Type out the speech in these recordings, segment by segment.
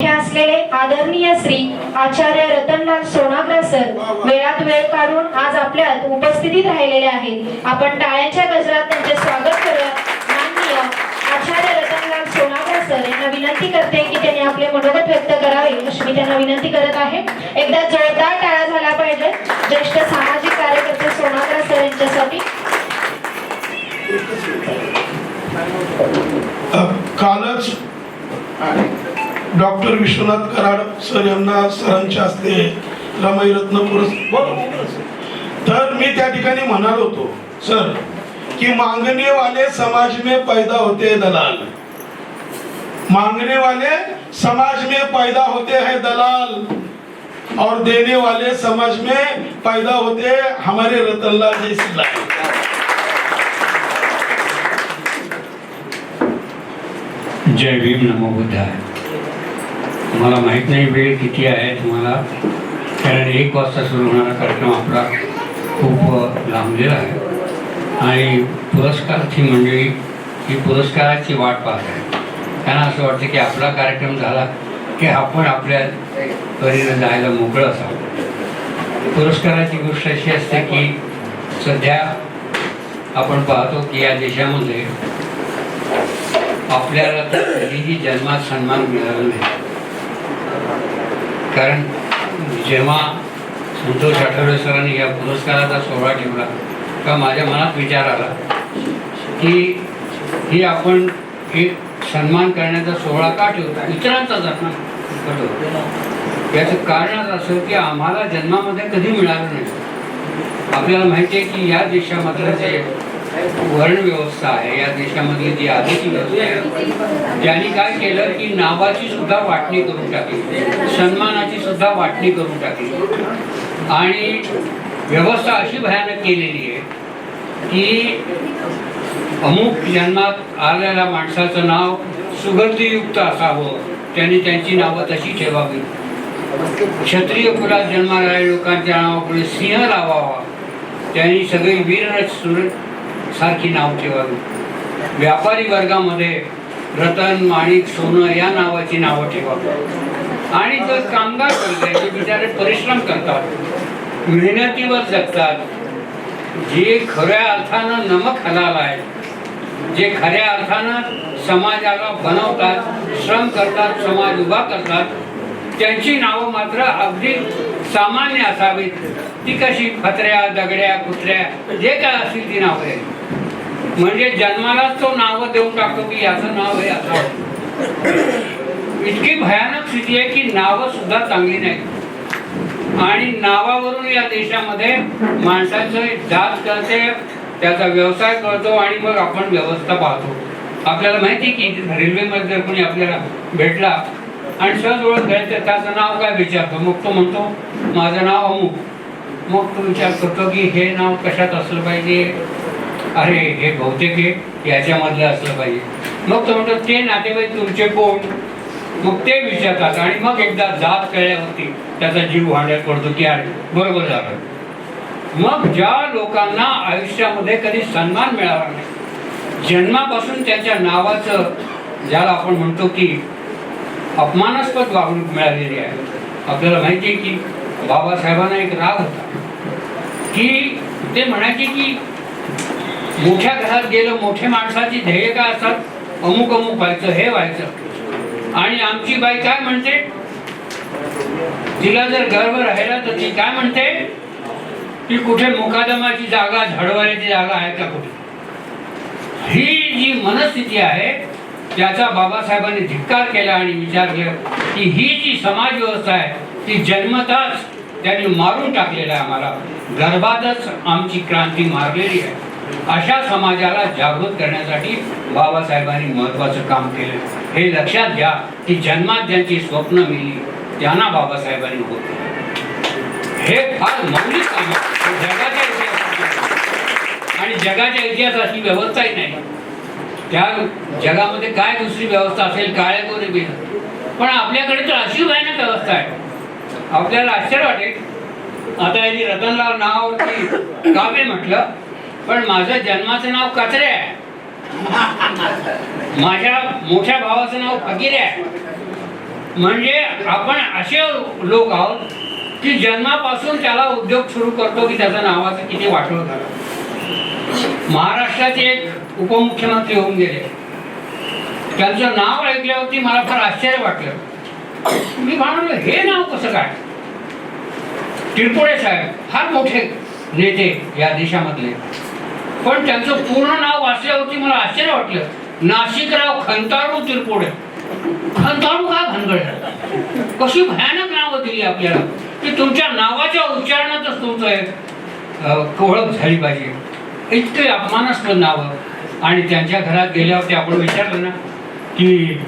असलेले आदरणीय श्री आचार्य रतनलाल सोनाग्रा सर वेळात वेळ काढून आज आपल्यात उपस्थितीत राहिलेले आहेत. आपण टाळ्यांच्या गजरात त्यांचे स्वागत करत माननीय आचार्य रतनलाल सोनाग्रा सर यांना विनंती करते की त्यांनी आपले मनोगत व्यक्त करावे अशी मी त्यांना विनंती करत आहे. एकदा जोरदार टाळा झाला पाहिजे ज्येष्ठ डॉक्टर विश्वनाथ कराड सर यांना सरांच्या हस्ते रमईरत्न पुरस्कार. तर मी त्या ठिकाणी म्हणालो होतो सर कि मांगने वाले समाज में पैदा होते हैं दलाल. मांगने वाले समाज में पैदा होते हैं दलाल और देने वाले समाज में पैदा होते हैं हमारे रतनलाल जैसे लाल जय भीम नमो बुद्धाय। तुम्हाला माहीत नाही वेळ किती आहे तुम्हाला कारण एक वाजता सुरू होणारा कार्यक्रम आपला खूप लांबलेला आहे. आणि पुरस्कारची मंडळी ही पुरस्काराची वाट पाहत आहे. त्यांना असं वाटतं की आपला कार्यक्रम झाला की आपण आपल्या परीनं जायला मोकळं असावं. पुरस्काराची गोष्ट अशी असते की सध्या आपण पाहतो की या देशामध्ये आपल्याला तर कधीही जन्मात सन्मान मिळाला नाही. कारण जेव्हा संतोष आठवले सरांनी या पुरस्काराचा सोहळा ठेवला तेव्हा माझ्या मनात विचार आला की ही आपण एक सन्मान करण्याचा सोहळा का ठेवता? इतरांचा सन्मान करतो याचं कारणच असं की आम्हाला जन्मामध्ये कधी मिळालं नाही. आपल्याला माहिती आहे की या देशामध्ये जे वर्ण व्यवस्था आहे. या देशामधली जी आधीची व्यवस्था आहे ज्यांनी काय केलं की नावाची सुद्धा वाटणी करून टाकली. सन्मानाची सुद्धा वाटणी करून टाकली. आणि व्यवस्था अशी भयानक केलेली आहे की अमुक जन्मात आलेल्या माणसाचं नाव सुगंधीयुक्त असावं. त्यांनी त्यांची नावं तशी ठेवावी. क्षत्रिय कुलात जन्माला लोकांच्या नावापुढे सिंह लावावा. त्यांनी सगळी वीर सुर सारखी नाव ठेवावी. व्यापारी वर्गामध्ये रतन माणिक सोनं या नावाची नावं ठेवावी. आणि जर कामगार वर्ग जे बिचारे परिश्रम करतात मेहनतीवर जगतात जे खऱ्या अर्थानं नमक हलाल आहे जे खऱ्या अर्थानं समाजाला बनवतात श्रम करतात समाज उभा करतात त्यांची नावं मात्र अगदी सामान्य असावीत. ती कशी? फत्र्या दगड्या कुत्र्या जे काय असतील ती नावं आहेत. म्हणजे जन्मालाच तो नाव देऊन टाकतो की याचं नाव हे असावं इतकी भयानक स्थिती आहे की नाव सुद्धा चांगली नाही आणि नावावरून या देशामध्ये माणसाचं जात कळते त्याचा व्यवसाय कळतो आणि मग आपण व्यवस्था पाहतो. आपल्याला माहिती की रेल्वेमध्ये जर कोणी आपल्याला भेटला आणि सहज ओळख घ्यायचं त्याचं नाव काय विचारतो? मग तो म्हणतो माझं नाव अमुक. मग तो विचार करतो की हे नाव कशात असलं पाहिजे? अरे हे बहुतेक हे याच्यामधलं असलं पाहिजे. मग तो म्हणतो ते नातेवाईक तुमचे कोण? मग ते विचारतात आणि मग एकदा जात कळल्यावरती त्याचा जीव भांड्यात पडतो की अरे बरोबर झालं. मग ज्या लोकांना आयुष्यामध्ये कधी सन्मान मिळाला नाही जन्मापासून त्याच्या नावाचं ज्याला आपण म्हणतो की अपमानास्पद वागणूक मिळालेली आहे. आपल्याला माहिती आहे की बाबासाहेबांना एक राग होता की ते म्हणायचे की मोठ्या घरात गेलं मोठ्या माणसाची ध्येय काय असतात? अमुक अमुक व्हायचं हे व्हायचं. आणि आमची बाई काय म्हणते? तिला जर गर्व राहिला तर ती काय म्हणते? की कुठे मुकादमाची जागा झडवायची जागा आहे का कुठे? ही जी मनस्थिती आहे त्याचा बाबासाहेबांनी धिक्कार केला आणि विचार केला की ही जी समाज व्यवस्था आहे ती जन्मताच त्यांनी मारून टाकलेलं आहे आम्हाला. गर्भातच आमची क्रांती मारलेली आहे. अशा समाजाला जागृत करण्यासाठी बाबासाहेबांनी महत्वाचं काम केलं. हे लक्षात घ्या की जन्मात ज्यांची स्वप्न मिली त्यांना बाबासाहेबांनी होत हे फार मौलिक काम जगाच्या इतिहासात आणि जगाच्या इतिहासाची व्यवस्थाही नाही. त्या जगामध्ये काय दुसरी व्यवस्था असेल काळे गोरे बिल पण आपल्याकडे तर अशी भयानक व्यवस्था आहे. आपल्याला आश्चर्य वाटेल. आता यांनी रतनलाल नाव काव्य म्हटलं. पण माझं जन्माचं नाव कचरे आहे. माझ्या मोठ्या भावाचं नाव फकीर आहे. म्हणजे आपण असे लोक आहोत की जन्मापासून त्याला उद्योग सुरू करतो की त्याचं नावाचं किती वाटोळ झालं. महाराष्ट्राचे एक उपमुख्यमंत्री होऊन गेले. त्यांचं नाव ऐकल्यावरती मला फार आश्चर्य वाटलं. मी म्हणालो हे नाव कसं काय? तिरपुडे साहेब फार मोठे नेते या देशामधले. पण त्यांचं पूर्ण नाव वाचल्यावरती मला आश्चर्य वाटलं. नाशिकराव खंताळू तिरपोडे खंताळू का भानगड कशी भयानक नावं दिली आपल्याला. की तुमच्या नावाच्या उच्चारणातच तुमचं एक ओळख झाली पाहिजे. इतके अपमानास्पद नावं. आणि त्यांच्या घरात गेल्यावरती आपण विचारलं ना की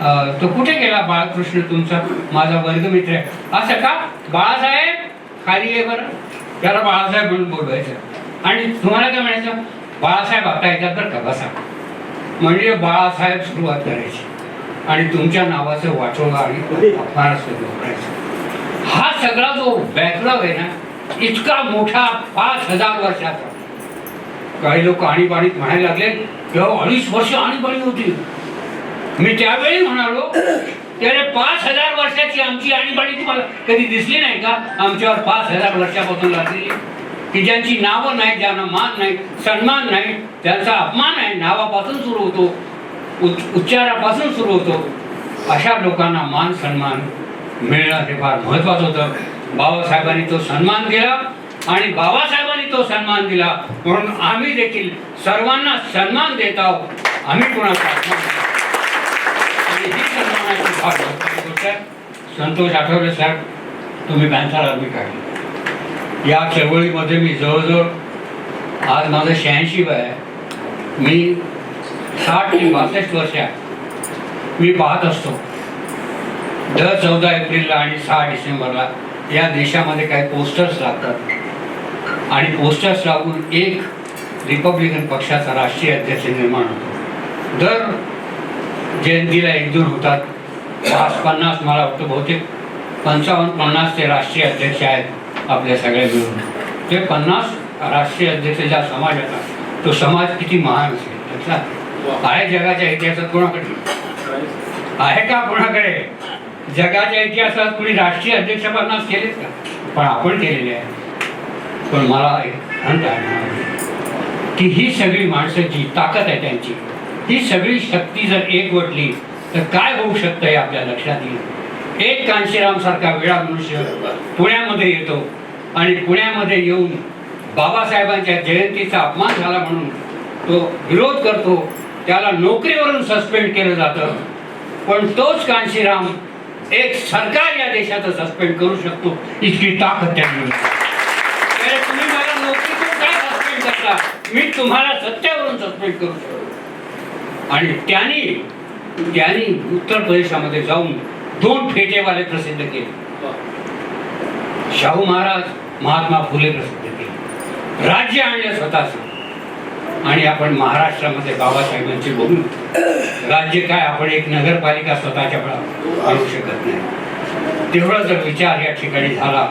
अं, तो कुठे गेला बाळकृष्ण तुमचा? माझा वर्गमित्र आहे. असं का? बाळासाहेब खाली आहे बरं. त्याला बाळासाहेब म्हणून बोलवायचं. आणि तुम्हाला काय म्हणायचं? बाळासाहेब आता येतात तर का बसा. म्हणजे बाळासाहेब सुरुवात करायची. आणि तुमच्या नावाचं वाटोळं आणि अपमानास्पद हा सगळा जो बॅकग्राऊंड आहे ना इतका मोठा पाच हजार वर्षाचा. काही लोक आणीबाणीत म्हणायला लागले तेव्हा अडीच वर्ष आणीबाणी होती. मी त्यावेळी म्हणालो त्याने पाच हजार वर्षाची आमची आणीबाणी तुम्हाला कधी दिसली नाही का? आमच्यावर पाच हजार वर्षापासून लागलेली. की ज्यांची नावं नाही ज्यांना मान नाही सन्मान नाही त्यांचा अपमान आहे नावापासून सुरू होतो उच्च- उच्चारापासून सुरू होतो अशा लोकांना मान सन्मान मिळणं हे फार महत्वाचं होतं. बाबासाहेबांनी तो सन्मान दिला आणि बाबासाहेबांनी तो सन्मान दिला. म्हणून आम्ही देखील सर्वांना सन्मान देत आहोत. आम्ही कुणाचा अपमान सन्मानाची गोष्ट संतोष आठवले साहेब तुम्ही पॅन्थर आर्मी काढली. या चळवळीमध्ये मी जवळजवळ आज माझं शहाऐंशी वय आहे. मी साठ ते बासष्ट वर्ष आहे मी पाहत असतो. दर चौदा एप्रिलला आणि सहा डिसेंबरला या देशामध्ये काही पोस्टर्स लागतात. आणि पोस्टर्स लागून एक रिपब्लिकन पक्षाचा राष्ट्रीय अध्यक्ष निर्माण होतो. दर जयंतीला एकजूट होतात. पाच पन्नास मला वाटतं बहुतेक. पंचावन्न पन्नास ते राष्ट्रीय अध्यक्ष आहेत. आपल्या सगळ्या मिळून. ते पन्नास राष्ट्रीय अध्यक्ष ज्या समाजाचा तो समाज किती महान असेल त्याचा आहे जगाच्या इतिहासात कोणाकडे? आहे का कोणाकडे? जगाच्या इतिहासात कुणी राष्ट्रीय अध्यक्ष पन्नास केलेत का? पण आपण केलेले आहे पण मला एक आहे. की ही सगळी माणसाची ताकद आहे त्यांची. ही सगळी शक्ती जर एकवटली तर काय होऊ शकतं हे आपल्या लक्षात येईल. एक कांशीराम सारखा वेळा मनुष्य पुण्यामध्ये येतो आणि पुण्यामध्ये येऊन बाबासाहेबांच्या जयंतीचा अपमान झाला म्हणून तो विरोध करतो. त्याला नोकरीवरून सस्पेंड केलं जातं. पण तोच कांशीराम एक सरकार या देशाचं सस्पेंड करू शकतो इतकी ताकद त्यांनी. त्यामुळे तुम्ही मला नोकरीतून काय सस्पेंड करता? मी तुम्हाला सत्तेवरून सस्पेंड करू शकतो. आणि त्यांनी त्यांनी उत्तर प्रदेशामध्ये जाऊन दोन फेटेवाले प्रसिद्ध केले. शाहू महाराज महात्मा फुले प्रसिद्ध केले. राज्य आणले स्वतःच. आणि आपण महाराष्ट्रामध्ये बाबासाहेबांची बघून राज्य काय आपण एक नगरपालिका स्वतःच्या आणू शकत नाही. तेवढा जर विचार या ठिकाणी झाला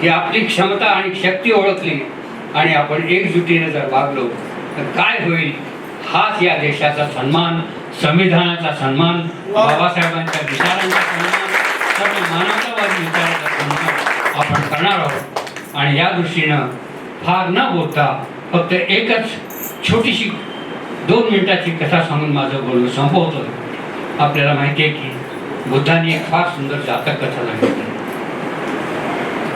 की आपली क्षमता आणि शक्ती ओळखली आणि आपण एकजुटीने जर वागलो तर काय होईल? हाच या देशाचा सन्मान संविधानाचा सन्मान बाबासाहेबांच्या विचारांचा सन्मान सर्व मानवतावादी विचारांचा सन्मान आपण करणार आहोत. आणि या दृष्टीनं फार न बोलता फक्त एकच छोटीशी दोन मिनिटाची कथा सांगून माझं बोलणं संपवतो आपल्याला माहिती आहे की बुद्धांनी एक फार सुंदर जातक कथा सांगितली.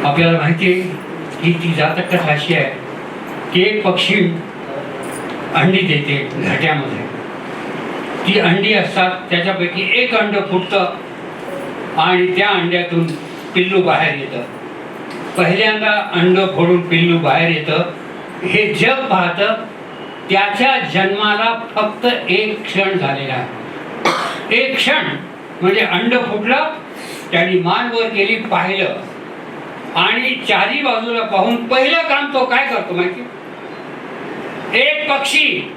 आपल्याला माहिती आहे की ती जातक कथा अशी आहे की एक पक्षी अंडी देते घाट्यामध्ये. ती अंडी असतात त्याच्यापैकी एक अंड फुटतं आणि त्या अंड्यातून पिल्लू बाहेर येतं. पहिल्यांदा अंड फोडून पिल्लू बाहेर येतं. हे जग पाहतं त्याच्या जन्माला फक्त एक क्षण झालेला आहे. एक क्षण म्हणजे अंड फुटलं त्यांनी मान वर केली पाहिलं. आणि चारी बाजूला पाहून पहिलं काम तो काय करतो माहिती? एक पक्षी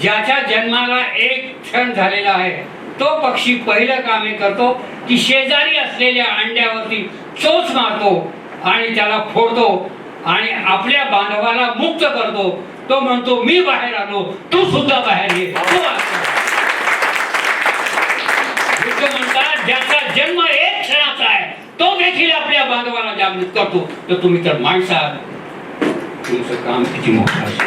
ज्याच्या जन्माला एक क्षण झालेला आहे. तो पक्षी पहिलं काम हे करतो की शेजारी असलेल्या अंड्यावरती चोच मारतो आणि त्याला फोडतो आणि आपल्या बांधवाला मुक्त करतो. तो म्हणतो मी बाहेर आलो तू सुद्धा बाहेर ये. जन्म एक क्षणाचा म्हणतात ज्याचा जन्म एक बांधवाला जागृत करतो. तर तुम्ही तर माणसात तुमचं काम किती मोठं